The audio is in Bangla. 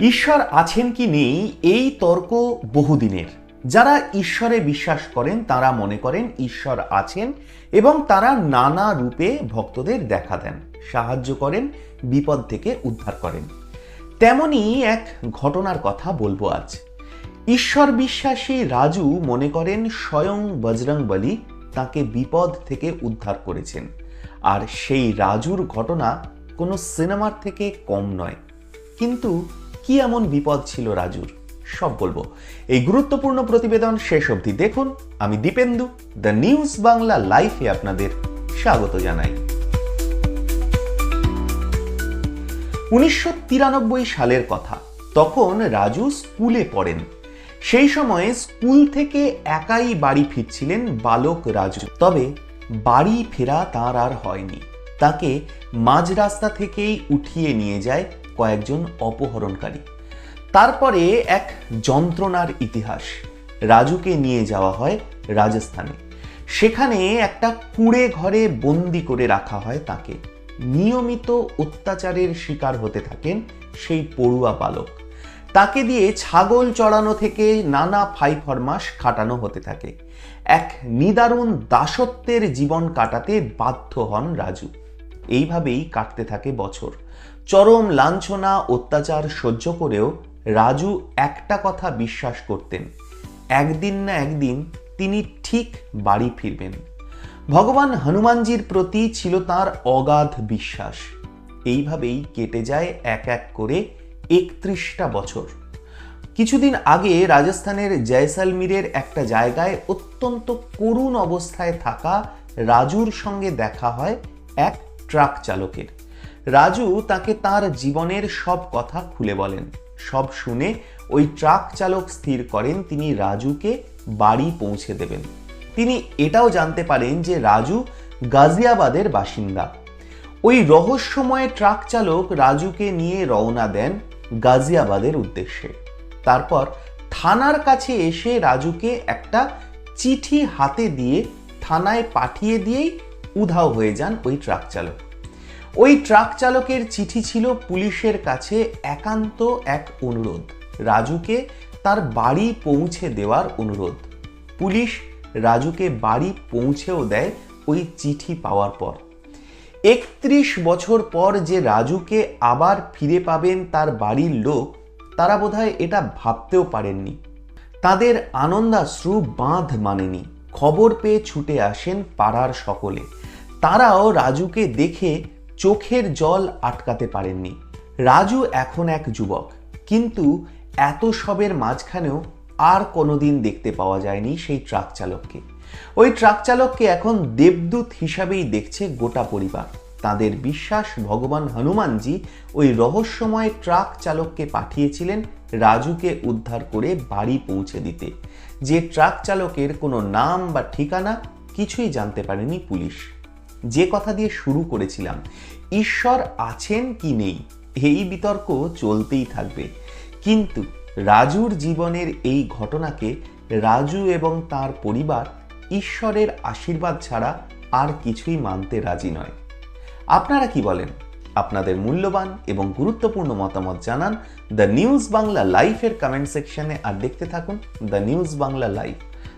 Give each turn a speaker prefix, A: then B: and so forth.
A: ঈশ্বর আছেন কি নেই, এই তর্ক বহুদিনের। যারা ঈশ্বরে বিশ্বাস করেন, তারা মনে করেন ঈশ্বর আছেন এবং তারা নানা রূপে ভক্তদের দেখা দেন, সাহায্য করেন, বিপদ থেকে উদ্ধার করেন। তেমনি এক ঘটনার কথা বলব আজ। ঈশ্বর বিশ্বাসী রাজু মনে করেন স্বয়ং বজরং বলি তাকে বিপদ থেকে উদ্ধার করেছেন। আর সেই রাজুর ঘটনা কোনো সিনেমার থেকে কম নয়। কিন্তু কি এমন বিপদ ছিল রাজুর? সব বলব। এই গুরুত্বপূর্ণ প্রতিবেদন শেষ অবধি দেখুন। আমি দীপেন্দু, দ্য নিউজ বাংলা লাইফে আপনাদের স্বাগত জানাই। উনিশশো তিরানব্বই সালের কথা। তখন রাজু স্কুলে পড়েন। সেই সময়ে স্কুল থেকে একাই বাড়ি ফিরছিলেন বালক রাজু। তবে বাড়ি ফেরা তার আর হয়নি। তাকে মাঝ রাস্তা থেকেই উঠিয়ে নিয়ে যায় কয়েকজন অপহরণকারী। তারপরে এক যন্ত্রণার ইতিহাস রাজুকে নিয়ে যাওয়া হয় রাজস্থানে। সেখানে একটা কুড়ে ঘরে বন্দি করে রাখা হয় তাকে। নিয়মিত অত্যাচারের শিকার হতে থাকেন সেই পড়ুয়া পালক। তাকে দিয়ে ছাগল চড়ানো থেকে নানা ফাই ফরমাস খাটানো হতে থাকে। এক নিদারুণ দাসত্বের জীবন কাটাতে বাধ্য হন রাজু। এইভাবেই কাটতে থাকে বছর। চরম লাঞ্ছনা, অত্যাচার সহ্য করেও রাজু একটা কথা বিশ্বাস করতেন। একদিন না একদিন তিনি ঠিক বাড়ি ফিরবেন। ভগবান হনুমানজির প্রতি ছিল তার অগাধ বিশ্বাস। এইভাবেই কেটে যায় এক এক করে একত্রিশটা বছর। কিছুদিন আগে রাজস্থানের জয়সালমীরের একটা জায়গায় অত্যন্ত করুণ অবস্থায় থাকা রাজুর সঙ্গে দেখা হয় এক ট্রাক চালকের। রাজু তাকে তার জীবনের সব কথা খুলে বলেন। সব শুনে ওই ট্রাক চালক স্থির করেন, তিনি রাজুকে বাড়ি পৌঁছে দেবেন। তিনি এটাও জানতে পারেন যে রাজু গাজিয়াবাদের বাসিন্দা। ওই রহস্যময় ট্রাক চালক রাজুকে নিয়ে রওনা দেন গাজিয়াবাদের উদ্দেশ্যে। তারপর থানার কাছে এসে রাজুকে একটা চিঠি হাতে দিয়ে থানায় পাঠিয়ে দিয়েই উধাও হয়ে যান ওই ট্রাক চালক। ওই ট্রাক চালকের চিঠি ছিল পুলিশের কাছে একান্ত এক অনুরোধ। রাজুকে তার বাড়ি পৌঁছে দেওয়ার অনুরোধ। পুলিশ রাজুকে বাড়ি পৌঁছেও দেয় ওই চিঠি পাওয়ার পর। একত্রিশ বছর পর যে রাজুকে আবার ফিরে পাবেন তার বাড়ির লোক, তারা বোধহয় এটা ভাবতেও পারেননি। তাদের আনন্দাশ্রু বাঁধ মানেনি। খবর পেয়ে ছুটে আসেন পাড়ার সকলে। তারাও রাজুকে দেখে চোখের জল আটকাতে পারেননি। রাজু এখন এক যুবক, কিন্তু এত সবের মাঝখানেও আর কোনোদিন দেখতে পাওয়া যায়নি সেই ট্রাক চালককে। ওই ট্রাক চালককে এখন দেবদূত হিসাবেই দেখছে গোটা পরিবার। তাদের বিশ্বাস, ভগবান হনুমানজি ওই রহস্যময় ট্রাক চালককে পাঠিয়েছিলেন রাজুকে উদ্ধার করে বাড়ি পৌঁছে দিতে। যে ট্রাক চালকের কোনো নাম বা ঠিকানা কিছুই জানতে পারেনি পুলিশ। যে কথা দিয়ে শুরু করেছিলাম, ঈশ্বর আছেন কি নেই, এই বিতর্ক চলতেই থাকবে। কিন্তু রাজুর জীবনের এই ঘটনাকে রাজু এবং তার পরিবার ঈশ্বরের আশীর্বাদ ছাড়া আর কিছুই মানতে রাজি নয়। আপনারা কি বলেন? আপনাদের মূল্যবান এবং গুরুত্বপূর্ণ মতামত জানান। দ্য নিউজ বাংলা লাইফের কমেন্ট সেকশনে আর দেখতে থাকুন। The news Bangla live